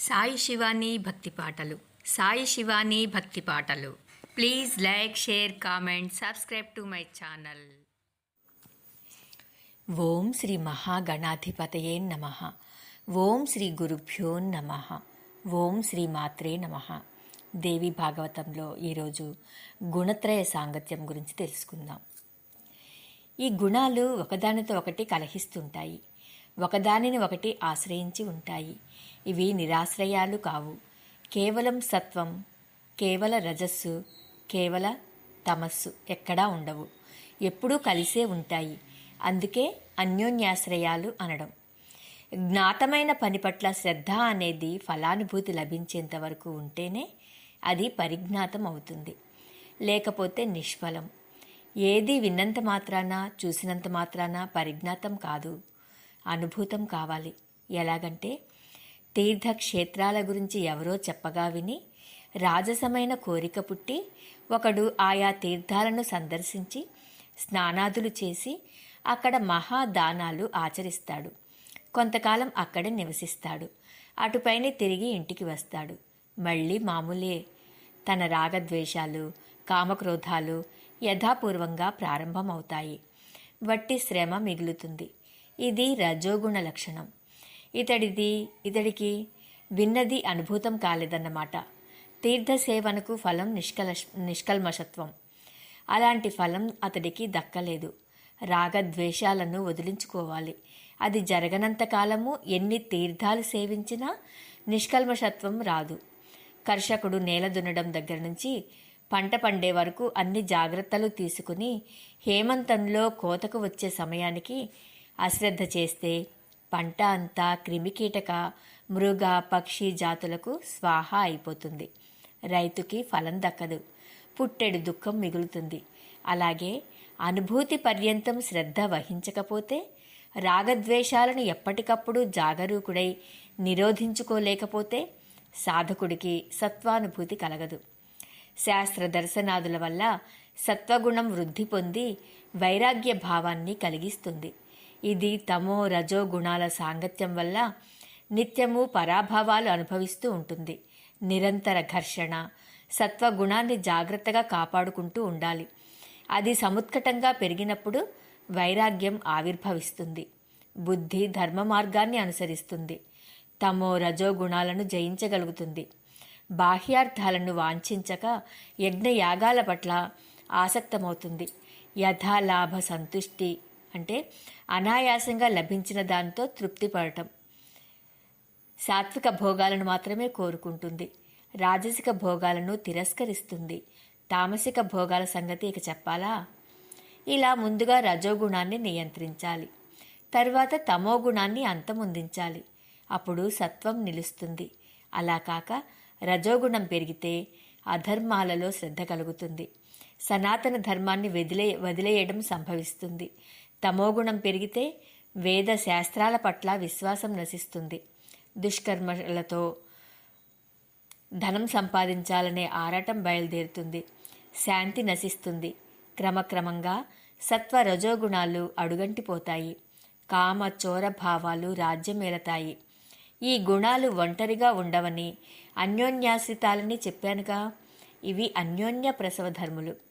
సాయి శివాని భక్తి పాటలు. సాయి శివాని భక్తి పాటలు. Please like share comment subscribe to my channel. ఓం శ్రీ మహాగణాధిపతయే నమ. ఓం శ్రీ గురుభ్యో నమ. ఓం శ్రీ మాత్రే నమ. దేవి భాగవతంలో ఈరోజు గుణత్రయ సాంగత్యం గురించి తెలుసుకుందాం. ఈ గుణాలు ఒకదానితో ఒకటి కలహిస్తుంటాయి. ఒకదానిని ఒకటి ఆశ్రయించి ఉంటాయి. ఇవి నిరాశ్రయాలు కావు. కేవలం సత్వం కేవల రజస్సు కేవల తమస్సు ఎక్కడా ఉండవు. ఎప్పుడూ కలిసే ఉంటాయి. అందుకే అన్యోన్యాశ్రయాలు అనడం. జ్ఞాతమైన పని పట్ల శ్రద్ధ అనేది ఫలానుభూతి లభించేంత వరకు ఉంటేనే అది పరిజ్ఞాతం అవుతుంది. లేకపోతే నిష్ఫలం. ఏది విన్నంత మాత్రాన చూసినంత మాత్రాన పరిజ్ఞాతం కాదు. అనుభూతం కావాలి. ఎలాగంటే తీర్థక్షేత్రాల గురించి ఎవరో చెప్పగా విని రాజసమైన కోరిక పుట్టి ఒకడు ఆయా తీర్థాలను సందర్శించి స్నానాదులు చేసి అక్కడ మహాదానాలు ఆచరిస్తాడు. కొంతకాలం అక్కడే నివసిస్తాడు. అటుపైన తిరిగి ఇంటికి వస్తాడు. మళ్ళీ మామూలే. తన రాగద్వేషాలు కామక్రోధాలు యథాపూర్వంగా ప్రారంభమవుతాయి. వట్టి శ్రమ మిగులుతుంది. ఇది రజోగుణ లక్షణం. ఇతడిది ఇతడికి విన్నది అనుభూతం కాలేదన్నమాట. తీర్థసేవనకు ఫలం నిష్కల నిష్కల్మషత్వం. అలాంటి ఫలం అతడికి దక్కలేదు. రాగద్వేషాలను వదిలించుకోవాలి. అది జరగనంత కాలము ఎన్ని తీర్థాలు సేవించినా నిష్కల్మషత్వం రాదు. కర్షకుడు నేల దున్నడం దగ్గర నుంచి పంట పండే వరకు అన్ని జాగ్రత్తలు తీసుకుని హేమంతంలో కోతకు వచ్చే సమయానికి అశ్రద్ధ చేస్తే పంట అంతా క్రిమికీటక మృగ పక్షి జాతులకు స్వాహ అయిపోతుంది. రైతుకి ఫలం దక్కదు. పుట్టెడు దుఃఖం మిగులుతుంది. అలాగే అనుభూతి పర్యంతం శ్రద్ధ వహించకపోతే రాగద్వేషాలను ఎప్పటికప్పుడు జాగరూకుడై నిరోధించుకోలేకపోతే సాధకుడికి సత్వానుభూతి కలగదు. శాస్త్ర దర్శనాదుల వల్ల సత్వగుణం వృద్ధి పొంది వైరాగ్య భావాన్ని కలిగిస్తుంది. ఇది తమో రజో గుణాల సాంగత్యం వల్ల నిత్యము పరాభావాలు అనుభవిస్తూ ఉంటుంది. నిరంతర ఘర్షణ సత్వగుణాన్ని జాగ్రత్తగా కాపాడుకుంటూ ఉండాలి. అది సముత్కటంగా పెరిగినప్పుడు వైరాగ్యం ఆవిర్భవిస్తుంది. బుద్ధి ధర్మ మార్గాన్ని అనుసరిస్తుంది. తమో రజో గుణాలను జయించగలుగుతుంది. బాహ్యార్థాలను వాంఛించక యజ్ఞయాగాల పట్ల ఆసక్తమవుతుంది. యథాలాభ సంతుష్టి అంటే అనాయాసంగా లభించిన దానితో తృప్తి పడటం. సాత్విక భోగాలను మాత్రమే కోరుకుంటుంది. రాజసిక భోగాలను తిరస్కరిస్తుంది. తామసిక భోగాల సంగతి ఇక చెప్పాలా? ఇలా ముందుగా రజోగుణాన్ని నియంత్రించాలి. తర్వాత తమో గుణాన్ని అంతమొందించాలి. అప్పుడు సత్వం నిలుస్తుంది. అలా కాక రజోగుణం పెరిగితే అధర్మాలలో శ్రద్ధ కలుగుతుంది. సనాతన ధర్మాన్ని వదిలే వదిలేయడం సంభవిస్తుంది. తమోగుణం పెరిగితే వేద శాస్త్రాల పట్ల విశ్వాసం నశిస్తుంది. దుష్కర్మలతో ధనం సంపాదించాలనే ఆరాటం బయలుదేరుతుంది. శాంతి నశిస్తుంది. క్రమక్రమంగా సత్వ రజోగుణాలు అడుగంటిపోతాయి. కామ చోర భావాలు రాజ్యమేలతాయి. ఈ గుణాలు ఒంటరిగా ఉండవని అన్యోన్యాశ్రితాలని చెప్పానుగా. ఇవి అన్యోన్య ప్రసవ ధర్ములు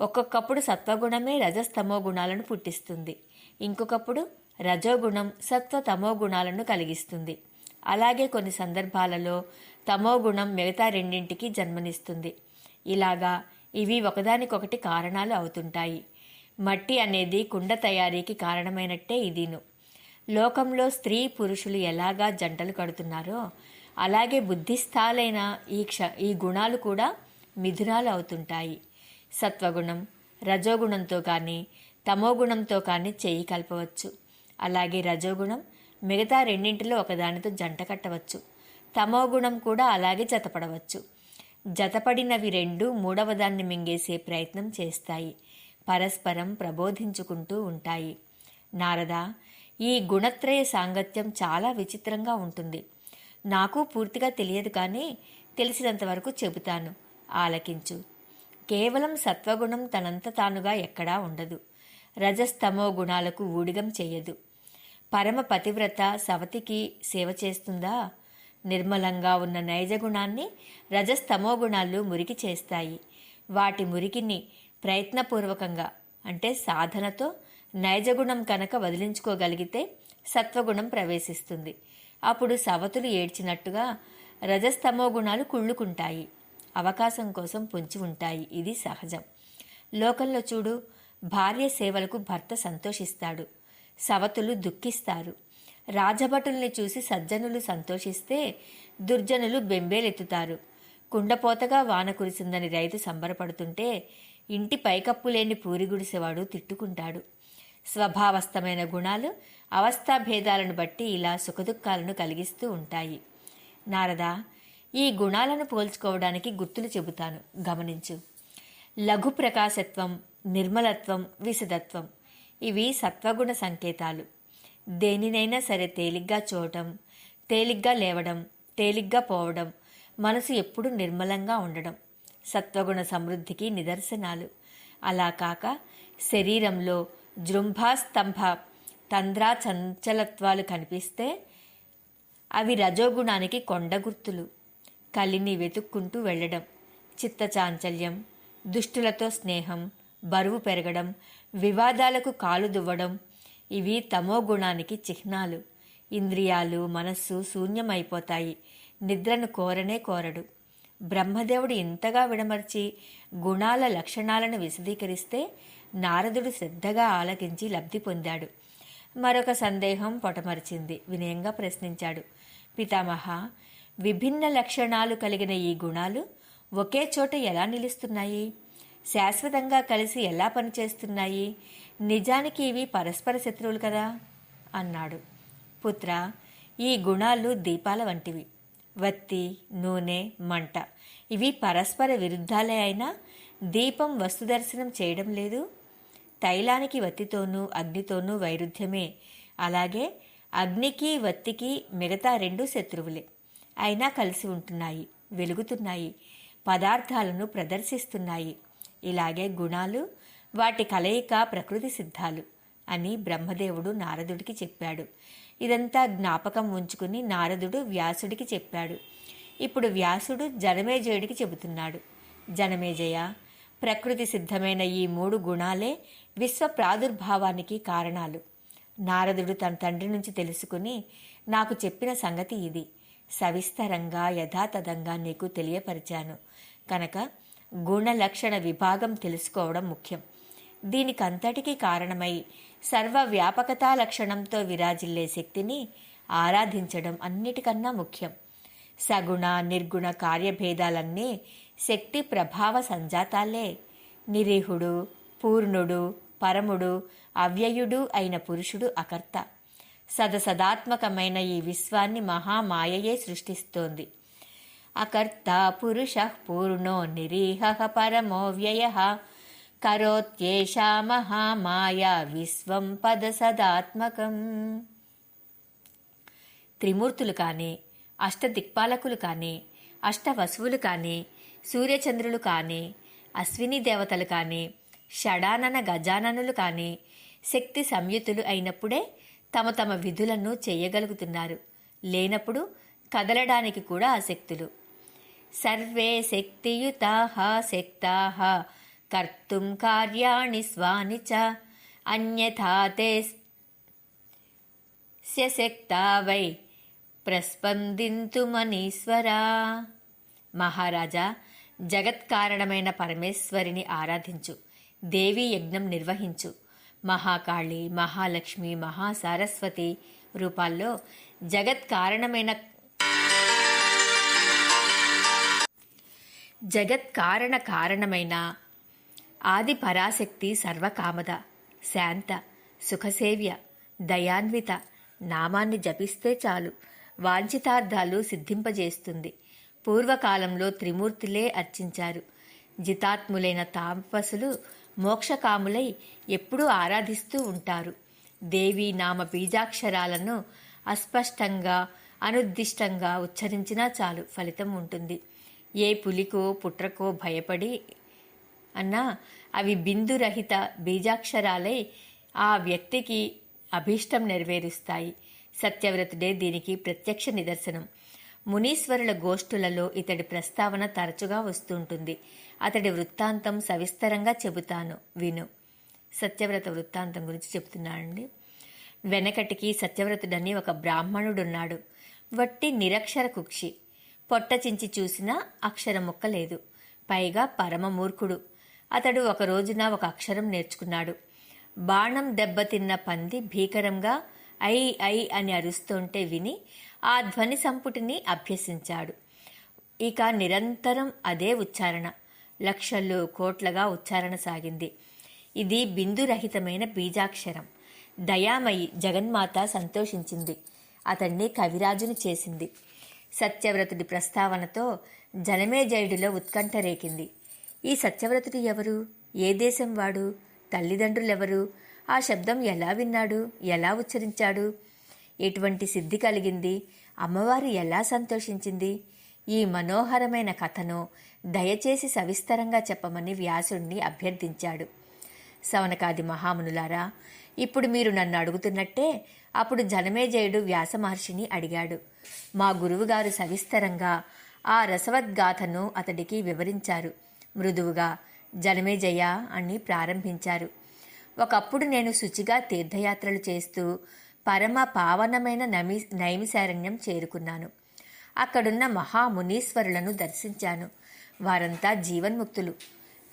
ఒక్కొక్కప్పుడు సత్వగుణమే రజస్తమో గుణాలను పుట్టిస్తుంది. ఇంకొకప్పుడు రజోగుణం సత్వ తమో గుణాలను కలిగిస్తుంది. అలాగే కొన్ని సందర్భాలలో తమో గుణం మిగతా రెండింటికి జన్మనిస్తుంది. ఇలాగా ఇవి ఒకదానికొకటి కారణాలు అవుతుంటాయి. మట్టి అనేది కుండ తయారీకి కారణమైనట్టే ఇదిను. లోకంలో స్త్రీ పురుషులు ఎలాగా జంటలు కడుతున్నారో అలాగే బుద్ధిస్థాలైన ఈ క్ష ఈ గుణాలు కూడా మిథునాలు అవుతుంటాయి. సత్వగుణం రజోగుణంతో కానీ తమోగుణంతో కానీ చేయి కలపవచ్చు. అలాగే రజోగుణం మిగతా రెండింటిలో ఒకదానితో జంట కట్టవచ్చు. తమోగుణం కూడా అలాగే జతపడవచ్చు. జతపడినవి రెండు మూడవదాన్ని మింగేసే ప్రయత్నం చేస్తాయి. పరస్పరం ప్రబోధించుకుంటూ ఉంటాయి. నారద ఈ గుణత్రయ సాంగత్యం చాలా విచిత్రంగా ఉంటుంది. నాకు పూర్తిగా తెలియదు కానీ తెలిసినంతవరకు చెబుతాను. ఆలకించు. కేవలం సత్వగుణం తనంత తానుగా ఎక్కడా ఉండదు. రజస్తమో గుణాలకు ఊడిగం చెయ్యదు. పరమ పతివ్రత సవతికి సేవ చేస్తుందా? నిర్మలంగా ఉన్న నైజ గుణాన్ని రజస్తమో గుణాలు మురికి చేస్తాయి. వాటి మురికిని ప్రయత్నపూర్వకంగా అంటే సాధనతో నైజగుణం కనుక వదిలించుకోగలిగితే సత్వగుణం ప్రవేశిస్తుంది. అప్పుడు సవతులు ఏడ్చినట్టుగా రజస్తమో గుణాలు కుళ్ళుకుంటాయి. అవకాశం కోసం పొంచి ఉంటాయి. ఇది సహజం. లోకంలో చూడు భార్య సేవలకు భర్త సంతోషిస్తాడు. సవతులు దుఃఖిస్తారు. రాజభటుల్ని చూసి సజ్జనులు సంతోషిస్తే దుర్జనులు బెంబేలెత్తుతారు. కుండపోతగా వాన కురిసిందని రైతు సంబరపడుతుంటే ఇంటి పైకప్పు లేని పూరిగుడిసేవాడు తిట్టుకుంటాడు. స్వభావస్థమైన గుణాలు అవస్థాభేదాలను బట్టి ఇలా సుఖదుఖాలను కలిగిస్తూ ఉంటాయి. నారదా ఈ గుణాలను పోల్చుకోవడానికి గుర్తులు చెబుతాను. గమనించు. లఘు ప్రకాశత్వం నిర్మలత్వం విశదత్వం ఇవి సత్వగుణ సంకేతాలు. దేనినైనా సరే తేలిగ్గా చూడటం తేలిగ్గా లేవడం తేలిగ్గా పోవడం మనసు ఎప్పుడూ నిర్మలంగా ఉండడం సత్వగుణ సమృద్ధికి నిదర్శనాలు. అలా కాక శరీరంలో జృంభాస్తంభ తంద్రా చంచలత్వాలు కనిపిస్తే అవి రజోగుణానికి కొండ గుర్తులు. కలిని వెతుక్కుంటూ వెళ్ళడం చిత్తచాంచల్యం దుష్టులతో స్నేహం బరువు పెరగడం వివాదాలకు కాలు దువ్వడం ఇవి తమో గుణానికి చిహ్నాలు. ఇంద్రియాలు మనస్సు శూన్యమైపోతాయి. నిద్రను కోరనే కోరడు. బ్రహ్మదేవుడు ఇంతగా విడమర్చి గుణాల లక్షణాలను విశదీకరిస్తే నారదుడు శ్రద్ధగా ఆలకించి లబ్ధి పొందాడు. మరొక సందేహం పొటమరిచింది. వినయంగా ప్రశ్నించాడు. పితామహ విభిన్న లక్షణాలు కలిగిన ఈ గుణాలు ఒకే చోట ఎలా నిలుస్తున్నాయి? శాశ్వతంగా కలిసి ఎలా పనిచేస్తున్నాయి? నిజానికి ఇవి పరస్పర శత్రువులు కదా? అన్నాడు. పుత్ర ఈ గుణాలు దీపాల వంటివి. వత్తి నూనె మంట. ఇవి పరస్పర విరుద్ధాలే అయినా దీపం వస్తుదర్శనం చేయడం లేదు. తైలానికి వత్తితోనూ అగ్నితోనూ వైరుధ్యమే. అలాగే అగ్నికి వత్తికి మిగతా రెండు శత్రువులే. అయినా కలిసి ఉంటున్నాయి వెలుగుతున్నాయి పదార్థాలను ప్రదర్శిస్తున్నాయి. ఇలాగే గుణాలు వాటి కలయిక ప్రకృతి సిద్ధాలు అని బ్రహ్మదేవుడు నారదుడికి చెప్పాడు. ఇదంతా జ్ఞాపకం ఉంచుకుని నారదుడు వ్యాసుడికి చెప్పాడు. ఇప్పుడు వ్యాసుడు జనమేజయుడికి చెబుతున్నాడు. జనమేజయ ప్రకృతి సిద్ధమైన ఈ మూడు గుణాలే విశ్వ ప్రాదుర్భావానికి కారణాలు. నారదుడు తన తండ్రి నుంచి తెలుసుకుని నాకు చెప్పిన సంగతి ఇది. సవిస్తరంగా యథాతథంగా నీకు తెలియపరిచాను. కనుక గుణలక్షణ విభాగం తెలుసుకోవడం ముఖ్యం. దీనికంతటికీ కారణమై సర్వవ్యాపకతా లక్షణంతో విరాజిల్లే శక్తిని ఆరాధించడం అన్నిటికన్నా ముఖ్యం. సగుణ నిర్గుణ కార్యభేదాలన్నీ శక్తి ప్రభావ సంజాతాలే. నిరీహుడు పూర్ణుడు పరముడు అవ్యయుడు అయిన పురుషుడు అకర్త. సదసదాత్మకమైన ఈ విశ్వాన్ని మహామాయయే సృష్టిస్తోంది. అకర్త పురుష పూర్ణో నిరీహ పరమో వ్యయ కరోత్యేషా మహామాయా విశ్వం పద సదాత్మకం. త్రిమూర్తులు కానీ అష్టదిక్పాలకులు కానీ అష్టవసువులు కానీ సూర్యచంద్రులు కానీ అశ్విని దేవతలు కానీ షడానన గజాననులు కానీ శక్తి సంయుతులు అయినప్పుడే తమ తమ విధులను చేయగలుగుతున్నారు. లేనప్పుడు కదలడానికి కూడా ఆసక్తులు. సర్వే శక్తియుతా శక్తా కర్తుం కార్యాణి స్వాని చ అన్యథా తే శక్తా వై ప్రస్పందింతుమనీశ్వరా. మహారాజా జగత్కారణమైన పరమేశ్వరిని ఆరాధించు. దేవీ యజ్ఞం నిర్వహించు. మహాకాళి మహాలక్ష్మి మహాసారస్వతి రూపాల్లో జగత్ కారణమైన జగత్ కారణ కారణమైన ఆది పరాశక్తి సర్వకామద శాంత సుఖసేవ్య దయాన్విత నామాన్ని జపిస్తే చాలు. వాంఛితార్థాలు సిద్ధింపజేస్తుంది. పూర్వకాలంలో త్రిమూర్తులే అర్చించారు. జితాత్ములైన తాపసులు మోక్షకాములై ఎప్పుడూ ఆరాధిస్తూ ఉంటారు. దేవి నామ బీజాక్షరాలను అస్పష్టంగా అనుద్దిష్టంగా ఉచ్చరించినా చాలు ఫలితం ఉంటుంది. ఏ పులికో పుట్రకో భయపడి అన్నా అవి బిందురహిత బీజాక్షరాలై ఆ వ్యక్తికి అభీష్టం నెరవేరుస్తాయి. సత్యవ్రతుడే దీనికి ప్రత్యక్ష నిదర్శనం. మునీశ్వరుల గోష్ఠులలో ఇతడి ప్రస్తావన తరచుగా వస్తుంటుంది అతడి వృత్తాంతం సవిస్తరంగా చెబుతాను. విను. సత్యవ్రత వృత్తాంతం గురించి చెప్తున్నానండి. వెనకటికి సత్యవ్రతుడని ఒక బ్రాహ్మణుడున్నాడు. వట్టి నిరక్షర కుక్షి. పొట్ట చించి చూసినా అక్షరం ముక్క లేదు. పైగా పరమ మూర్ఖుడు. అతడు ఒక రోజున ఒక అక్షరం నేర్చుకున్నాడు. బాణం దెబ్బతిన్న పంది భీకరంగా ఐ ఐ అని అరుస్తుంటే విని ఆ ధ్వని సంపుటిని అభ్యసించాడు. ఇక నిరంతరం అదే ఉచ్చారణ. లక్షలు కోట్లగా ఉచ్చారణ సాగింది. ఇది బిందురహితమైన బీజాక్షరం. దయామయి జగన్మాత సంతోషించింది. అతన్ని కవిరాజును చేసింది. సత్యవ్రతుడి ప్రస్తావనతో జనమేజయుడిలో ఉత్కంఠ రేకింది. ఈ సత్యవ్రతుడు ఎవరు? ఏ దేశం వాడు? తల్లిదండ్రులెవరు? ఆ శబ్దం ఎలా విన్నాడు? ఎలా ఉచ్చరించాడు? ఎటువంటి సిద్ధి కలిగింది? అమ్మవారు ఎలా సంతోషించింది? ఈ మనోహరమైన కథను దయచేసి సవిస్తరంగా చెప్పమని వ్యాసుడిని అభ్యర్థించాడు. సవనకాది మహామునులారా ఇప్పుడు మీరు నన్ను అడుగుతున్నట్టే అప్పుడు జనమేజయుడు వ్యాస మహర్షిని అడిగాడు. మా గురువుగారు సవిస్తరంగా ఆ రసవద్గాథను అతడికి వివరించారు. మృదువుగా జనమేజయ అని ప్రారంభించారు. ఒకప్పుడు నేను శుచిగా తీర్థయాత్రలు చేస్తూ పరమ పావనమైన నమి నైమిశారణ్యం చేరుకున్నాను. అక్కడున్న మహామునీశ్వరులను దర్శించాను. వారంతా జీవన్ముక్తులు.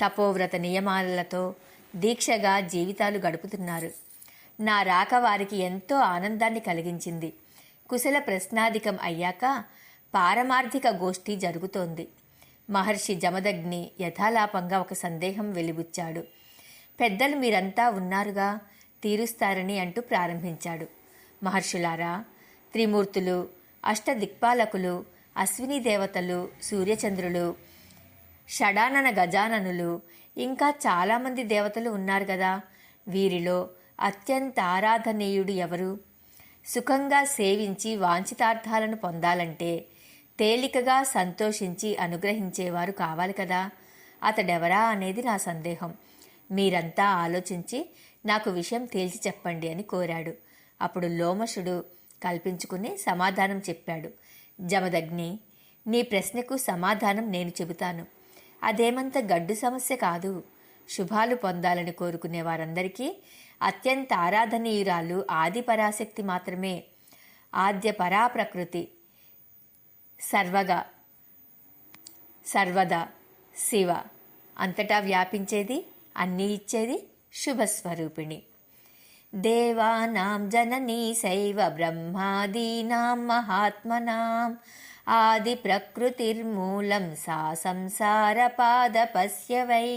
తపోవ్రత నియమాలతో దీక్షగా జీవితాలు గడుపుతున్నారు. నా రాక వారికి ఎంతో ఆనందాన్ని కలిగించింది. కుశల ప్రశ్నాధికం అయ్యాక పారమార్థిక గోష్ఠి జరుగుతోంది. మహర్షి జమదగ్ని యథాలాపంగా ఒక సందేహం వెలిబుచ్చాడు. పెద్దలు మీరంతా ఉన్నారుగా తీరుస్తారని అంటూ ప్రారంభించాడు. మహర్షులారా త్రిమూర్తులు అష్టదిక్పాలకులు అశ్విని దేవతలు సూర్యచంద్రులు షడానన గజాననులు. ఇంకా చాలామంది దేవతలు ఉన్నారు కదా వీరిలో అత్యంత ఆరాధనీయుడు ఎవరు? సుఖంగా సేవించి వాంఛితార్థాలను పొందాలంటే తేలికగా సంతోషించి అనుగ్రహించేవారు కావాలి కదా. అతడెవరా అనేది నా సందేహం. మీరంతా ఆలోచించి నాకు విషయం తేల్చి చెప్పండి అని కోరాడు. అప్పుడు లోమశుడు కల్పించుకుని సమాధానం చెప్పాడు. జమదగ్ని నీ ప్రశ్నకు సమాధానం నేను చెబుతాను. అదేమంత గడ్డు సమస్య కాదు. శుభాలు పొందాలని కోరుకునే వారందరికీ అత్యంత ఆరాధనీయురాలు ఆది పరాశక్తి మాత్రమే. ఆద్య పరాప్రకృతి. సర్వగా. సర్వదా. శివ. అంతటా వ్యాపించేది అన్నీ ఇచ్చేది శుభస్వరూపిణి. దేవానాం జననీ శైవ బ్రహ్మాదీనాం మహాత్మనాం. ఆది ప్రకృతిర్మూలం సా సంసార పాదపస్య వై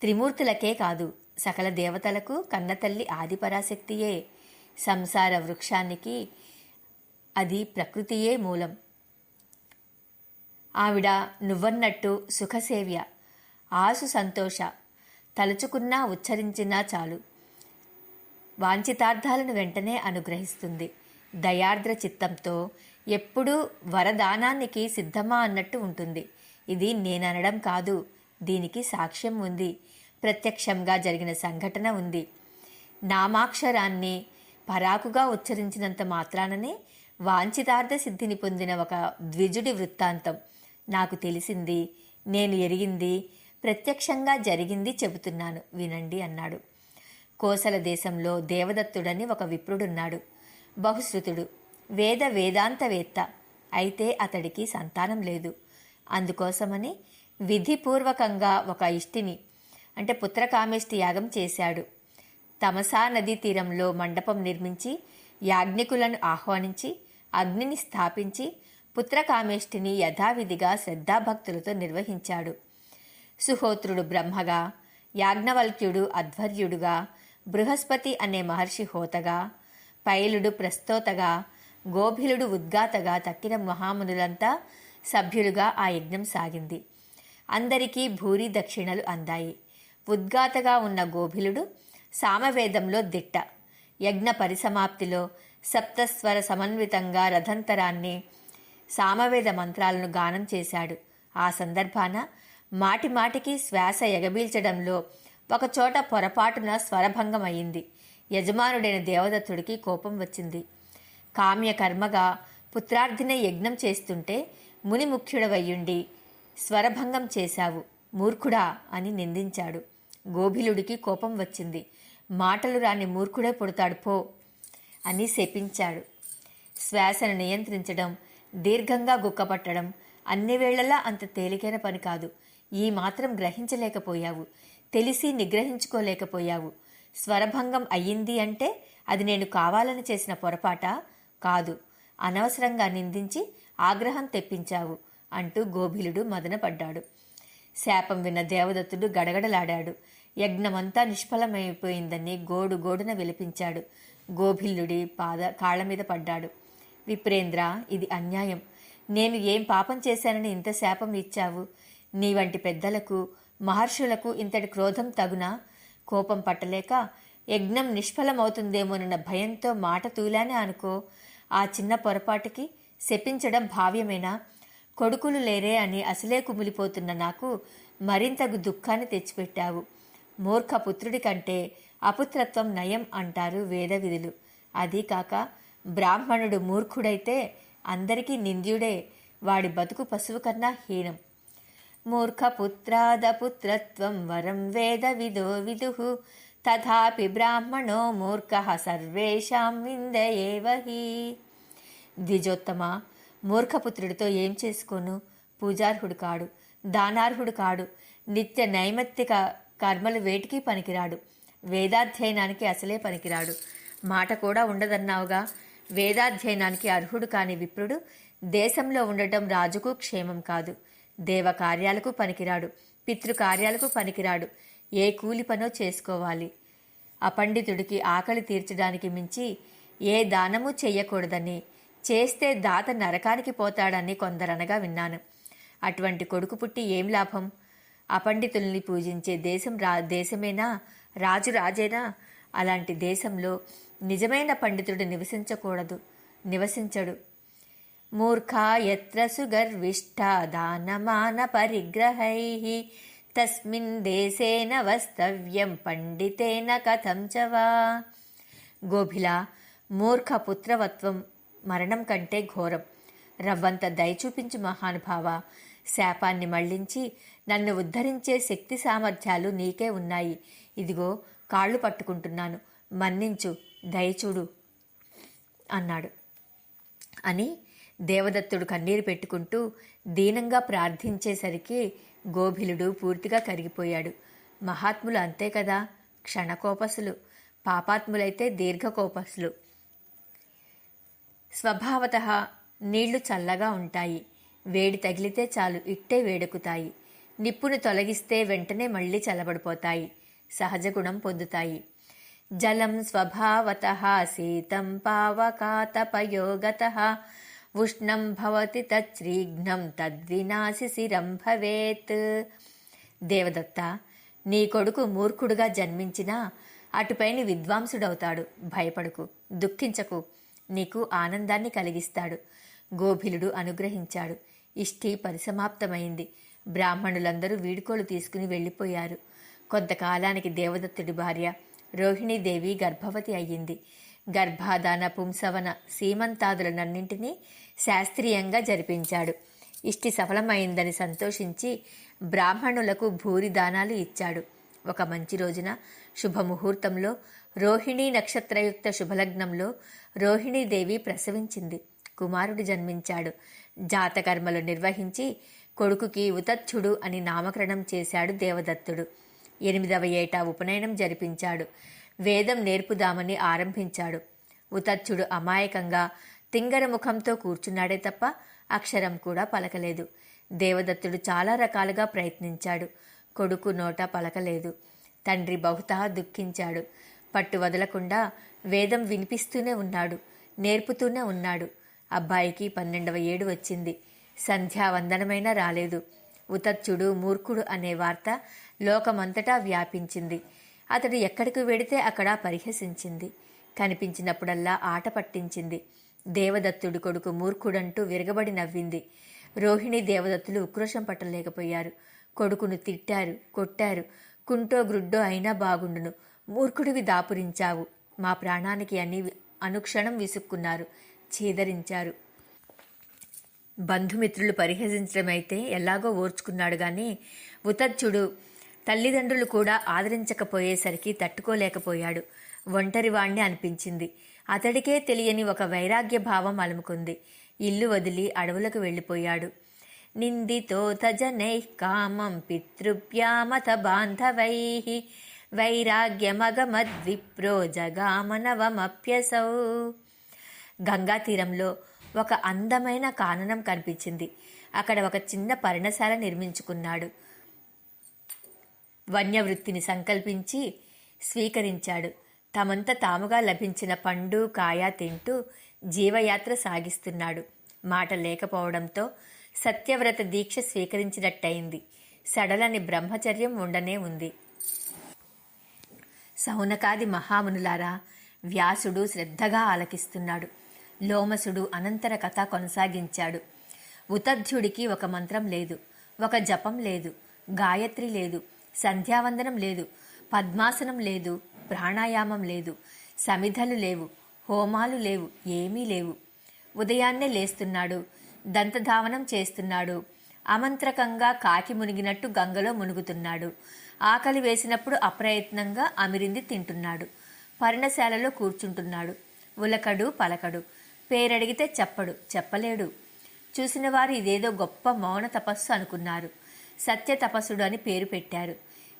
త్రిమూర్తులకే కాదు సకల దేవతలకు కన్నతల్లి ఆదిపరాశక్తియే. సంసార వృక్షానికి అది ప్రకృతియే మూలం. ఆవిడ నువ్వన్నట్టు సుఖసేవ్య ఆసు సంతోష తలుచుకున్నా ఉచ్చరించినా చాలు. వాంఛితార్థాలను వెంటనే అనుగ్రహిస్తుంది. దయార్ద్ర చిత్తంతో ఎప్పుడూ వరదానానికి సిద్ధమా అన్నట్టు ఉంటుంది. ఇది నేననడం కాదు. దీనికి సాక్ష్యం ఉంది. ప్రత్యక్షంగా జరిగిన సంఘటన ఉంది. నామాక్షరాన్ని పరాకుగా ఉచ్చరించినంత మాత్రాననే వాంఛితార్థ సిద్ధిని పొందిన ఒక ద్విజుడి వృత్తాంతం. నాకు తెలిసింది నేను ఎరిగింది ప్రత్యక్షంగా జరిగింది చెబుతున్నాను. వినండి అన్నాడు. కోసల దేశంలో దేవదత్తుడని ఒక విప్రుడున్నాడు. బహుశ్రుతుడు. వేద వేదాంతవేత్త. అయితే అతడికి సంతానం లేదు. అందుకోసమని విధిపూర్వకంగా ఒక ఇష్టిని అంటే పుత్రకామేష్టి యాగం చేశాడు. తమసా నదీ తీరంలో మండపం నిర్మించి యాజ్ఞికులను ఆహ్వానించి అగ్నిని స్థాపించి పుత్రకామేష్టిని యథావిధిగా శ్రద్ధాభక్తులతో నిర్వహించాడు. సుహోత్రుడు బ్రహ్మగా యాజ్ఞవల్క్యుడు అధ్వర్యుడుగా బృహస్పతి అనే మహర్షి హోతగా పైలుడు ప్రస్తోతగా గోభిలుడు ఉద్గాతగా తక్కిన మహామునులంతా సభ్యులుగా ఆ యజ్ఞం సాగింది. అందరికీ భూరి దక్షిణలు అందాయి. ఉద్గాతగా ఉన్న గోభిలుడు సామవేదంలో దిట్ట. యజ్ఞ పరిసమాప్తిలో సప్తస్వర సమన్వితంగా రథంతరాన్ని సామవేద మంత్రాలను గానం చేశాడు. ఆ సందర్భాన మాటి మాటికి శ్వాస ఎగబీల్చడంలో ఒకచోట పొరపాటున స్వరభంగం అయింది యజమానుడైన దేవదత్తుడికి కోపం వచ్చింది. కామ్య కర్మగా పుత్రార్థిన యజ్ఞం చేస్తుంటే ముని ముఖ్యుడవయ్యుండి స్వరభంగం చేశావు మూర్ఖుడా అని నిందించాడు. గోభిలుడికి కోపం వచ్చింది. మాటలు రాని మూర్ఖుడే పుడతాడు పో అని శపించాడు. శ్వాసను నియంత్రించడం దీర్ఘంగా గుక్కపట్టడం అన్ని వేళలా అంత తేలికైన పని కాదు. ఈ మాత్రం గ్రహించలేకపోయావు. తెలిసి నిగ్రహించుకోలేకపోయావు. స్వరభంగం అయ్యింది అంటే అది నేను కావాలని చేసిన పొరపాట? కాదు. అనవసరంగా నిందించి ఆగ్రహం తెప్పించావు అంటూ గోభిలుడు మదనపడ్డాడు. శాపం విన్న దేవదత్తుడు గడగడలాడాడు. యజ్ఞమంతా నిష్ఫలమైపోయిందని గోడు గోడున విలపించాడు. గోభిల్లుడి పాద కాళ్ళ మీద పడ్డాడు. విప్రేంద్ర ఇది అన్యాయం. నేను ఏం పాపం చేశానని ఇంత శాపం ఇచ్చావు? నీ వంటి పెద్దలకు మహర్షులకు ఇంతటి క్రోధం తగునా? కోపం పట్టలేక యజ్ఞం నిష్ఫలమవుతుందేమోనన్న భయంతో మాట తూలానే అనుకో. ఆ చిన్న పొరపాటుకి శపించడం భావ్యమేనా? కొడుకులు లేరే అని అసలే కుమిలిపోతున్న నాకు మరింత దుఃఖాన్ని తెచ్చిపెట్టావు. మూర్ఖ పుత్రుడి కంటే అపుత్రత్వం నయం అంటారు వేద విధులు కాక బ్రాహ్మణుడు మూర్ఖుడైతే అందరికీ నింద్యుడే వాడి బతుకు పశువు కన్నా హీనం. మూర్ఖపుత్రాదపుత్రత్వం వరం వేద విదో విదుః తథాపి బ్రాహ్మణో మూర్ఖ సర్వేషాం విందయేవ హి. ద్విజోత్తమ మూర్ఖపుత్రుడితో ఏం చేసుకోను? పూజార్హుడు కాడు దానార్హుడు కాడు నిత్య నైమిత్తిక కర్మలు వేటికి పనికిరాడు వేదాధ్యయనానికి అసలే పనికిరాడు. మాట కూడా ఉండదన్నావుగా. వేదాధ్యయనానికి అర్హుడు కాని విప్రుడు దేశంలో ఉండటం రాజుకు క్షేమం కాదు. దేవ కార్యాలకు పనికిరాడు పితృకార్యాలకు పనికిరాడు. ఏ కూలి పనో చేసుకోవాలి. అపండితుడికి ఆకలి తీర్చడానికి మించి ఏ దానము చెయ్యకూడదని చేస్తే దాత నరకానికి పోతాడని కొందరనగా విన్నాను. అటువంటి కొడుకు పుట్టి ఏం లాభం? అపండితుల్ని పూజించే దేశం రా దేశమేనా? రాజు రాజేనా? అలాంటి దేశంలో నిజమైన పండితుడు నివసించకూడదు నివసించడు. మూర్ఖ ఎత్ర సుగర్విష్ట దానమాన పరిగ్రహై తస్మిన్ దేశేన వస్తవ్యం పండితేన కథం చవా గోభిల మూర్ఖ పుత్రవత్వం మరణం కంటే ఘోరం. రవ్వంత దయ చూపించు మహానుభావ శాపాన్ని మళ్ళించి నన్ను ఉద్ధరించే శక్తి సామర్థ్యాలు నీకే ఉన్నాయి. ఇదిగో కాళ్ళు పట్టుకుంటున్నాను. మన్నించు దయచూడు అన్నాడు. అని దేవదత్తుడు కన్నీరు పెట్టుకుంటూ దీనంగా ప్రార్థించేసరికి గోభిలుడు పూర్తిగా కరిగిపోయాడు. మహాత్ములు అంతే కదా క్షణకోపసులు పాపాత్ములైతే దీర్ఘకోపసులు స్వభావత నీళ్ళు చల్లగా ఉంటాయి. వేడి తగిలితే చాలు ఇట్టే వేడెక్కుతాయి. నిప్పును తొలగిస్తే వెంటనే మళ్ళీ చల్లబడిపోతాయి. సహజ గుణం పొందుతాయి. జలం స్వభావత శీతం పావకాతపయోగత. ఉష్ణం భవతి తచ్రీఘ్నం తద్వినాశి శిరం భవేత్. దేవదత్త నీ కొడుకు మూర్ఖుడుగా జన్మించినా అటుపైని విద్వాంసుడవుతాడు. భయపడకు దుఃఖించకు నీకు ఆనందాన్ని కలిగిస్తాడు. గోభిలుడు అనుగ్రహించాడు. ఇష్టి పరిసమాప్తమైంది. బ్రాహ్మణులందరూ వీడుకోలు తీసుకుని వెళ్ళిపోయారు. కొంతకాలానికి దేవదత్తుడి భార్య రోహిణీదేవి గర్భవతి అయ్యింది. గర్భాధాన పుంసవన సీమంతాదులనన్నింటినీ శాస్త్రీయంగా జరిపించాడు. ఇష్టి సఫలమైందని సంతోషించి బ్రాహ్మణులకు భూరి దానాలు ఇచ్చాడు. ఒక మంచి రోజున శుభముహూర్తంలో రోహిణీ నక్షత్రయుక్త శుభలగ్నంలో రోహిణీదేవి ప్రసవించింది. కుమారుడు జన్మించాడు. జాతకర్మలు నిర్వహించి కొడుకుకి ఉతచ్చుడు అని నామకరణం చేశాడు దేవదత్తుడు. ఎనిమిదవ ఏటా ఉపనయనం జరిపించాడు. వేదం నేర్పుదామని ఆరంభించాడు. ఉతచ్చుడు అమాయకంగా తింగర ముఖంతో కూర్చున్నాడే తప్ప అక్షరం కూడా పలకలేదు. దేవదత్తుడు చాలా రకాలుగా ప్రయత్నించాడు. కొడుకు నోట పలకలేదు. తండ్రి బహుత దుఃఖించాడు. పట్టు వదలకుండా వేదం వినిపిస్తూనే ఉన్నాడు. నేర్పుతూనే ఉన్నాడు. అబ్బాయికి పన్నెండవ ఏడు వచ్చింది. సంధ్యావందనమైనా రాలేదు. ఉతచ్చుడు మూర్ఖుడు అనే వార్త లోకమంతటా వ్యాపించింది. అతడు ఎక్కడికి వెడితే అక్కడ పరిహసించింది. కనిపించినప్పుడల్లా ఆట పట్టించింది. దేవదత్తుడి కొడుకు మూర్ఖుడంటూ విరగబడి నవ్వింది. రోహిణి దేవదత్తులు ఉక్రోషం పట్టలేకపోయారు. కొడుకును తిట్టారు కొట్టారు. కుంటో గ్రుడ్డో అయినా బాగుండును. మూర్ఖుడివి దాపురించావు. మా ప్రాణానికి అని అనుక్షణం విసుక్కున్నారు. ఛేదరించారు. బంధుమిత్రులు పరిహసించడమైతే ఎలాగో ఓర్చుకున్నాడు గాని ఉతచ్చుడు తల్లిదండ్రులు కూడా ఆదరించకపోయేసరికి తట్టుకోలేకపోయాడు. ఒంటరివాణ్ణి అనిపించింది. అతడికే తెలియని ఒక వైరాగ్య భావం అలుముకుంది. ఇల్లు వదిలి అడవులకు వెళ్ళిపోయాడు. నిందితో తజనై కామం పితృప్యామత బాంధవై వైరాగ్యమగమద్విప్రో జగామనవమప్యసౌ. గంగా తీరంలో ఒక అందమైన కాననం కనిపించింది. అక్కడ ఒక చిన్న పర్ణశాల నిర్మించుకున్నాడు. వన్యవృత్తిని సంకల్పించి స్వీకరించాడు. తమంత తాముగా లభించిన పండు కాయ తింటూ జీవయాత్ర సాగిస్తున్నాడు. మాట లేకపోవడంతో సత్యవ్రత దీక్ష స్వీకరించినట్టయింది. సడలని బ్రహ్మచర్యం ఉండనే ఉంది. సౌనకాది మహామునులారా వ్యాసుడు శ్రద్ధగా ఆలకిస్తున్నాడు. లోమసుడు అనంతర కథ కొనసాగించాడు. ఉతధ్యుడికి ఒక మంత్రం లేదు ఒక జపం లేదు గాయత్రి లేదు సంధ్యావందనం లేదు పద్మాసనం లేదు ప్రాణాయామం లేదు సమిధలు లేవు హోమాలు లేవు ఏమీ లేవు. ఉదయాన్నే లేస్తున్నాడు దంతధావనం చేస్తున్నాడు అమంత్రకంగా కాకి మునిగినట్టు గంగలో మునుగుతున్నాడు. ఆకలి వేసినప్పుడు అప్రయత్నంగా అమిరింది తింటున్నాడు. పర్ణశాలలో కూర్చుంటున్నాడు. ఉలకడు పలకడు. పేరడిగితే చెప్పడు చెప్పలేడు. చూసిన వారు ఇదేదో గొప్ప మౌన తపస్సు అనుకున్నారు. సత్య తపస్సుడు అని పేరు పెట్టారు.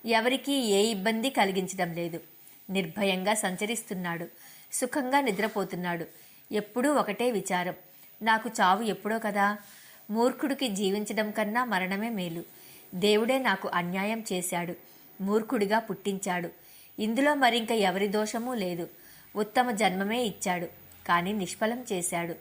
ఎవరికీ ఏ ఇబ్బంది కలిగించడం లేదు. నిర్భయంగా సంచరిస్తున్నాడు. సుఖంగా నిద్రపోతున్నాడు. ఎప్పుడూ ఒకటే విచారం. నాకు చావు ఎప్పుడో కదా. మూర్ఖుడికి జీవించడం కన్నా మరణమే మేలు. దేవుడే నాకు అన్యాయం చేశాడు. మూర్ఖుడిగా పుట్టించాడు. ఇందులో మరింక ఎవరి దోషమూ లేదు. ఉత్తమ జన్మమే ఇచ్చాడు. కానీ నిష్ఫలం చేశాడు.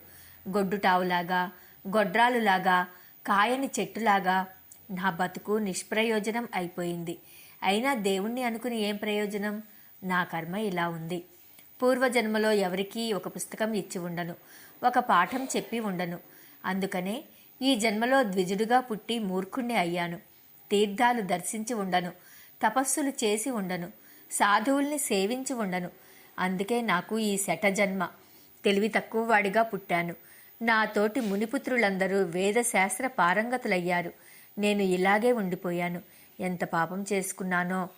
గొడ్డుటావులాగా గొడ్రాలులాగా కాయని చెట్టులాగా నా బతుకు నిష్ప్రయోజనం అయిపోయింది. అయినా దేవుణ్ణి అనుకుని ఏం ప్రయోజనం? నా కర్మ ఇలా ఉంది. పూర్వజన్మలో ఎవరికీ ఒక పుస్తకం ఇచ్చి ఉండను. ఒక పాఠం చెప్పి ఉండను. అందుకనే ఈ జన్మలో ద్విజుడుగా పుట్టి మూర్ఖుణ్ణి అయ్యాను. తీర్థాలు దర్శించి ఉండను. తపస్సులు చేసి ఉండను. సాధువుల్ని సేవించి ఉండను. అందుకే నాకు ఈ శట జన్మ. తెలివి తక్కువ వాడిగా పుట్టాను. నాతోటి మునిపుత్రులందరూ మునిపుత్రులందరూ వేదశాస్త్ర పారంగతులయ్యారు. నేను ఇలాగే ఉండిపోయాను. ఎంత పాపం చేసుకున్నానో.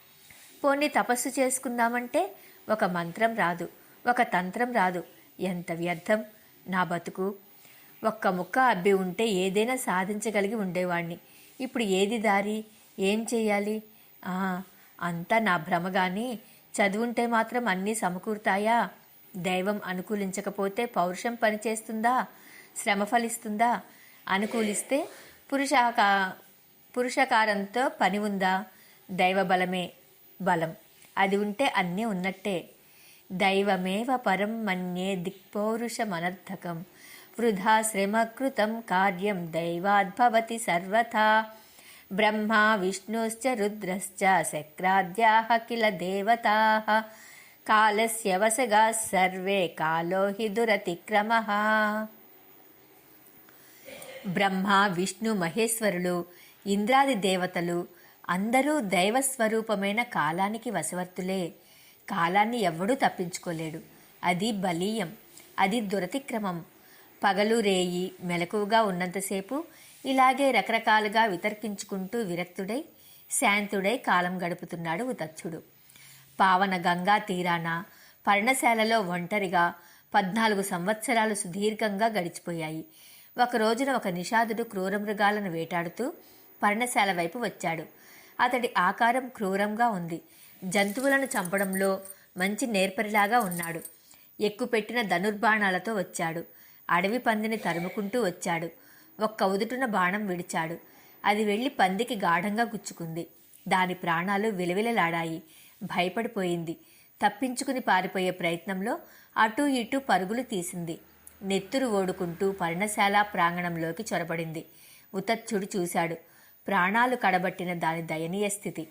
పోనీ తపస్సు చేసుకుందామంటే ఒక మంత్రం రాదు ఒక తంత్రం రాదు. ఎంత వ్యర్థం. నా బతుకు. ఒక్క ముక్క అబ్బి ఉంటే ఏదైనా సాధించగలిగి ఉండేవాణ్ణి. ఇప్పుడు ఏది దారి? ఏం చెయ్యాలి అంతా నా భ్రమ కానీ చదువుంటే మాత్రం అన్నీ సమకూరుతాయా? దైవం అనుకూలించకపోతే పౌరుషం పనిచేస్తుందా? శ్రమ ఫలిస్తుందా? అనుకూలిస్తే పురుషాకా పురుషకారంతో పని ఉందా? దైవబలమే బలం. అది ఉంటే అన్నీ ఉన్నట్టే. దైవమేవ పరం మన్యే దిక్పౌరుషమనర్థకం. వృధా శ్రమకృతం కార్యం దైవాద్భవతి సర్వథా. బ్రహ్మ విష్ణుశ్చ రుద్రశ్చ శక్రాద్యాః కిల దేవతా. కాలస్యవసగా సర్వే కాలో హి దురతిక్రమ. బ్రహ్మ విష్ణు మహేశ్వరులు ఇంద్రాది దేవతలు అందరూ దైవస్వరూపమైన కాలానికి వశవర్తులే. కాలాన్ని ఎవ్వడూ తప్పించుకోలేడు. అది బలీయం. అది దురతిక్రమం. పగలు రేయి మెలకువగా ఉన్నంతసేపు ఇలాగే రకరకాలుగా వితర్కించుకుంటూ విరక్తుడై శాంతుడై కాలం గడుపుతున్నాడు ఉతచ్చుడు పావన గంగా తీరాన పర్ణశాలలో ఒంటరిగా పద్నాలుగు సంవత్సరాలు సుదీర్ఘంగా గడిచిపోయాయి. ఒక రోజున ఒక నిషాదుడు క్రూరమృగాలను వేటాడుతూ పర్ణశాల వైపు వచ్చాడు. అతడి ఆకారం క్రూరంగా ఉంది. జంతువులను చంపడంలో మంచి నేర్పరిలాగా ఉన్నాడు. ఎక్కుపెట్టిన ధనుర్బాణాలతో వచ్చాడు. అడవి పందిని తరుముకుంటూ వచ్చాడు. ఒక్క ఉదుటున బాణం విడిచాడు. అది వెళ్ళి పందికి గాఢంగా గుచ్చుకుంది. దాని ప్రాణాలు విలవిలలాడాయి. భయపడిపోయింది. తప్పించుకుని పారిపోయే ప్రయత్నంలో అటూ ఇటూ పరుగులు తీసింది. నెత్తురు ఓడుకుంటూ పర్ణశాల ప్రాంగణంలోకి చొరబడింది. ఉతచ్చుడు చూశాడు. ప్రాణాలు కడబట్టిన దాని దయనీయ స్థితి.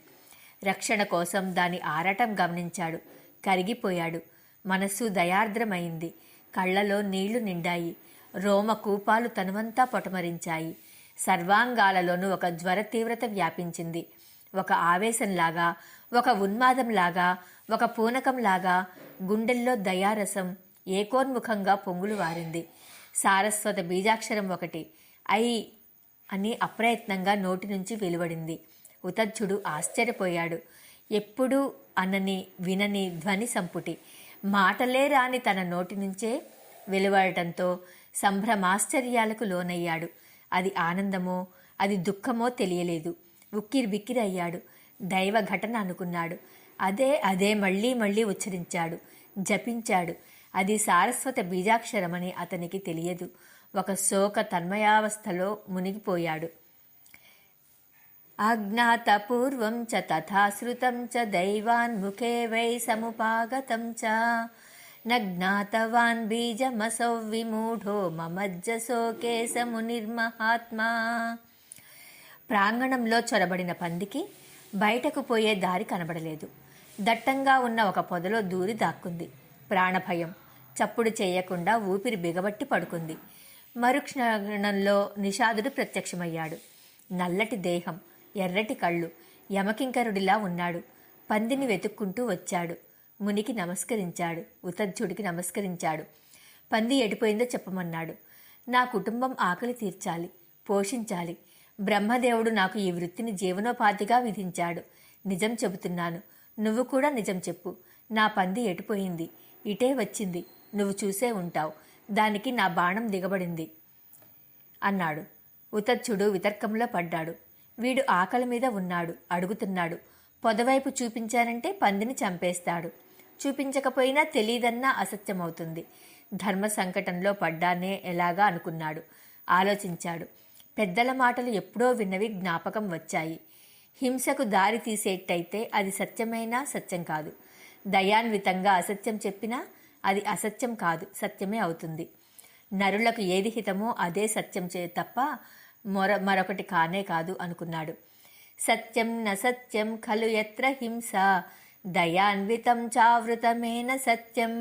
రక్షణ కోసం దాని ఆరటం గమనించాడు. కరిగిపోయాడు. మనస్సు దయార్ద్రమైంది. కళ్ళలో నీళ్ళు నిండాయి. రోమ కూపాలు తనువంతా పొటమరించాయి. సర్వాంగాలలోనూ ఒక జ్వర తీవ్రత వ్యాపించింది. ఒక ఆవేశంలాగా ఒక ఉన్మాదంలాగా ఒక పూనకంలాగా గుండెల్లో దయారసం ఏకోన్ముఖంగా పొంగులు వారింది. సారస్వత బీజాక్షరం ఒకటి. ఐ అని అప్రయత్నంగా నోటి నుంచి వెలువడింది. ఉతజ్జుడు ఆశ్చర్యపోయాడు. ఎప్పుడూ అనని వినని ధ్వని సంపుటి. మాటలే రాని తన నోటి నుంచే వెలువడటంతో సంభ్రమాశ్చర్యాలకు లోనయ్యాడు. అది ఆనందమో అది దుఃఖమో తెలియలేదు. ఉక్కిరి బిక్కిరి అయ్యాడు. దైవ ఘటన అనుకున్నాడు. అదే అదే మళ్ళీ మళ్ళీ ఉచ్చరించాడు. జపించాడు. అది సారస్వత బీజాక్షరమని అతనికి తెలియదు. ఒక శోక తన్మయావస్థలో మునిగిపోయాడు. అజ్ఞాతపూర్వం చ తథాశ్రుతం చ దైవాన్ముఖే వై సముపాగతం చ. న జ్ఞాతవాన్ బీజమసౌ విమూఢో మమజ్జసోకే సమునిర్మహాత్మా ప్రాంగణంలో చొరబడిన పందికి బయటకు పోయే దారి కనబడలేదు. దట్టంగా ఉన్న ఒక పొదలో దూరి దాక్కుంది. ప్రాణభయం చప్పుడు చేయకుండా ఊపిరి బిగబట్టి పడుకుంది. మరుక్షణంలో నిషాదుడు ప్రత్యక్షమయ్యాడు. నల్లటి దేహం ఎర్రటి కళ్ళు యమకింకరుడిలా ఉన్నాడు. పందిని వెతుక్కుంటూ వచ్చాడు. మునికి నమస్కరించాడు. ఉతజ్జుడికి నమస్కరించాడు. పంది ఎడిపోయిందో చెప్పమన్నాడు. నా కుటుంబం ఆకలి తీర్చాలి పోషించాలి. బ్రహ్మదేవుడు నాకు ఈ వృత్తిని జీవనోపాధిగా విధించాడు. నిజం చెబుతున్నాను. నువ్వు కూడా నిజం చెప్పు. నా పంది ఎటుపోయింది ఇటే వచ్చింది. నువ్వు చూసే ఉంటావు. దానికి నా బాణం దిగబడింది. అన్నాడు. ఉతచ్చుడు వితర్కంలో పడ్డాడు. వీడు ఆకలి మీద ఉన్నాడు అడుగుతున్నాడు. పొదవైపు చూపించానంటే పందిని చంపేస్తాడు. చూపించకపోయినా తెలియదన్నా అసత్యమవుతుంది. ధర్మ సంకటంలో పడ్డానే ఎలాగా అనుకున్నాడు. ఆలోచించాడు. పెద్దల మాటలు ఎప్పుడో విన్నవి జ్ఞాపకం వచ్చాయి. హింసకు దారి తీసేట్టయితే అది సత్యమైనా సత్యం కాదు. దయాన్వితంగా అసత్యం చెప్పినా అది అసత్యం కాదు సత్యమే అవుతుంది. నరులకు ఏది హితమో అదే సత్యం చే తప్ప మొర మరొకటి కానే కాదు అనుకున్నాడు. సత్యం న సత్యం ఖలు ఎత్ర హింస దయాన్వితం చావృతమేన సత్యం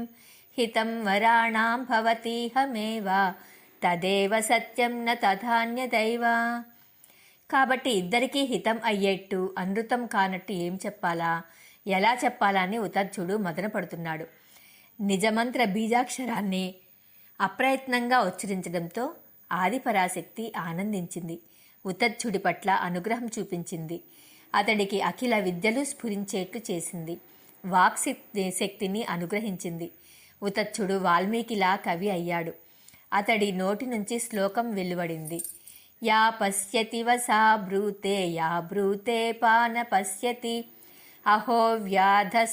హితం వరాణాం భవతీహమేవ తదేవ సత్యం న తథాన్యదైవ కాబట్టి ఇద్దరికీ హితం అయ్యేట్టు అనృతం కానట్టు ఏం చెప్పాలా? ఎలా చెప్పాలా అని ఉతర్జుడు మదన పడుతున్నాడు. నిజమంత్ర బీజాక్షరాన్ని అప్రయత్నంగా ఉచ్చరించడంతో ఆదిపరాశక్తి ఆనందించింది. ఉతచ్చుడి పట్ల అనుగ్రహం చూపించింది. అతడికి అఖిల విద్యలు స్ఫురించేట్లు చేసింది. వాక్ శక్తిని అనుగ్రహించింది. ఉతచ్చుడు వాల్మీకిలా కవి అయ్యాడు. అతడి నోటి నుంచి శ్లోకం వెలువడింది. యా పశ్యతి వసా బ్రూతే యా బ్రూతే పాన పశ్యతి. అహో వ్యాధ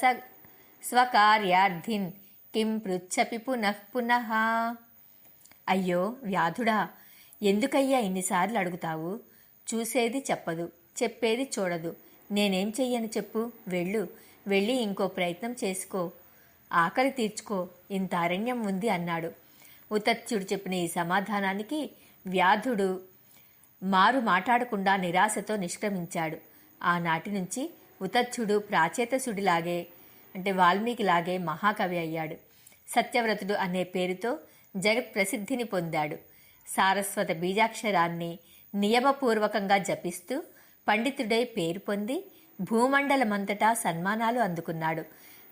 స్వకార్యార్థిన్ కిం పృచ్చపి పునః పునః. అయ్యో వ్యాధుడా ఎందుకయ్యా ఇన్నిసార్లు అడుగుతావు? చూసేది చెప్పదు చెప్పేది చూడదు. నేనేం చెయ్యను చెప్పు వెళ్ళు వెళ్ళి ఇంకో ప్రయత్నం చేసుకో. ఆకలి తీర్చుకో ఇంత అరణ్యం ఉంది అన్నాడు. ఉతత్యుడు చెప్పిన ఈ సమాధానానికి వ్యాధుడు మారు మాట్లాడకుండా నిరాశతో నిష్క్రమించాడు. ఆనాటి నుంచి ఉతచ్చుడు ప్రాచేతసుడిలాగే అంటే వాల్మీకిలాగే మహాకవి అయ్యాడు. సత్యవ్రతుడు అనే పేరుతో జగత్ ప్రసిద్ధిని పొందాడు. సారస్వత బీజాక్షరాన్ని నియమపూర్వకంగా జపిస్తూ పండితుడై పేరు పొంది భూమండలమంతటా సన్మానాలు అందుకున్నాడు.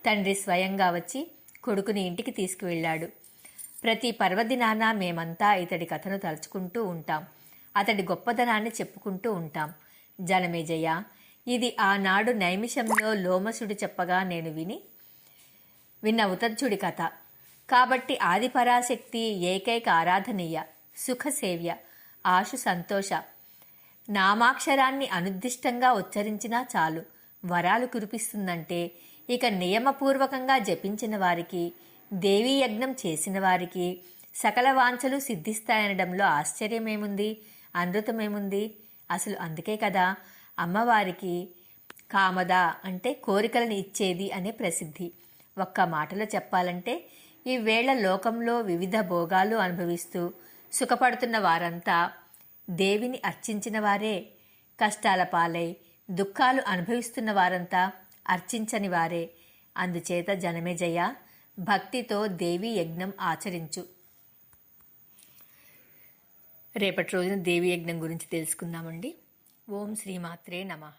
తండ్రి స్వయంగా వచ్చి కొడుకుని ఇంటికి తీసుకువెళ్ళాడు. ప్రతి పర్వదినాన మేమంతా ఇతడి కథను తలుచుకుంటూ ఉంటాం. అతడి గొప్పదనాన్ని చెప్పుకుంటూ ఉంటాం. జనమేజయ్య ఇది ఆనాడు నైమిషంలో లోమసుడు చెప్పగా నేను విని విన్న ఉతజ్జుడి కథ. కాబట్టి ఆదిపరాశక్తి ఏకైక ఆరాధనీయ సుఖసేవ్య ఆశు సంతోష. నామాక్షరాన్ని అనుద్దిష్టంగా ఉచ్చరించినా చాలు వరాలు కురిపిస్తుందంటే ఇక నియమపూర్వకంగా జపించిన వారికి దేవీ యజ్ఞం చేసిన వారికి సకల వాంఛలు సిద్ధిస్తాయనడంలో ఆశ్చర్యమేముంది అనృతమేముంది అసలు అందుకే కదా అమ్మవారికి కామద అంటే కోరికలను ఇచ్చేది అనే ప్రసిద్ధి. ఒక్క మాటలో చెప్పాలంటే ఈ వేళ లోకంలో వివిధ భోగాలు అనుభవిస్తూ సుఖపడుతున్న వారంతా దేవిని అర్చించిన వారే. కష్టాల పాలై దుఃఖాలు అనుభవిస్తున్న వారంతా అర్చించని వారే. అందుచేత జనమేజయ భక్తితో దేవి యజ్ఞం ఆచరించు. రేపటి రోజున దేవి యజ్ఞం గురించి తెలుసుకుందామండి. ఓం శ్రీమాత్రే నమః.